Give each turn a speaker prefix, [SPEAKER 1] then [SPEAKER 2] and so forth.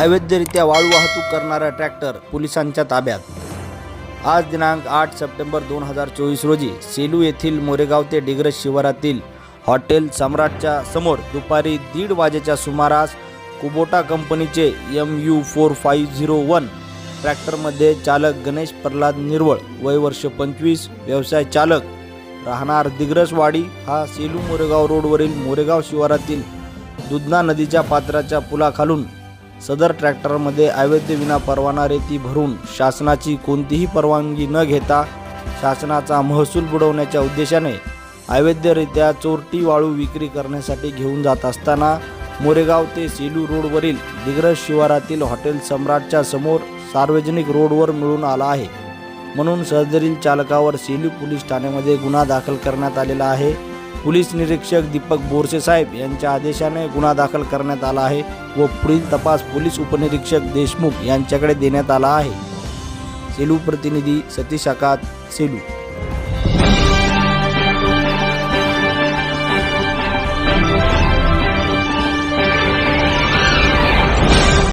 [SPEAKER 1] अवैधरित्या वाळू वाहतूक करणारा ट्रॅक्टर पोलिसांच्या ताब्यात. आज दिनांक आठ सप्टेंबर दोन हजार चोवीस रोजी सेलू येथील मोरेगाव ते डिग्रज शिवारातील हॉटेल सम्राटच्या समोर दुपारी दीड वाजेच्या सुमारास कुबोटा कंपनीचे M U four five zero one ट्रॅक्टरमध्ये चालक गणेश प्रल्हाद निर्वळ वय वर्ष पंचवीस व्यवसाय चालक राहणार दिग्रसवाडी हा सेलू मोरेगाव रोडवरील मोरेगाव शिवारातील दुधना नदीच्या पात्राच्या पुलाखालून सदर ट्रॅक्टरमध्ये अवैध विना परवाना रेती भरून शासनाची कोणतीही परवानगी न घेता शासनाचा महसूल बुडवण्याच्या उद्देशाने अवैधरित्या चोरटी वाळू विक्री करण्यासाठी घेऊन जात असताना मोरेगाव ते सेलू रोडवरील दिग्रज शिवारातील हॉटेल सम्राटच्या समोर सार्वजनिक रोडवर मिळून आला आहे. म्हणून सदरील चालकावर सेलू पोलीस ठाण्यामध्ये गुन्हा दाखल करण्यात आलेला आहे. पोलीस निरीक्षक दीपक बोरसे साहेब यांच्या आदेशाने गुन्हा दाखल करण्यात आला आहे व पुढील तपास पोलीस उपनिरीक्षक देशमुख यांच्याकडे देण्यात आला आहे. सेलू प्रतिनिधी सतीश आकात सेलू.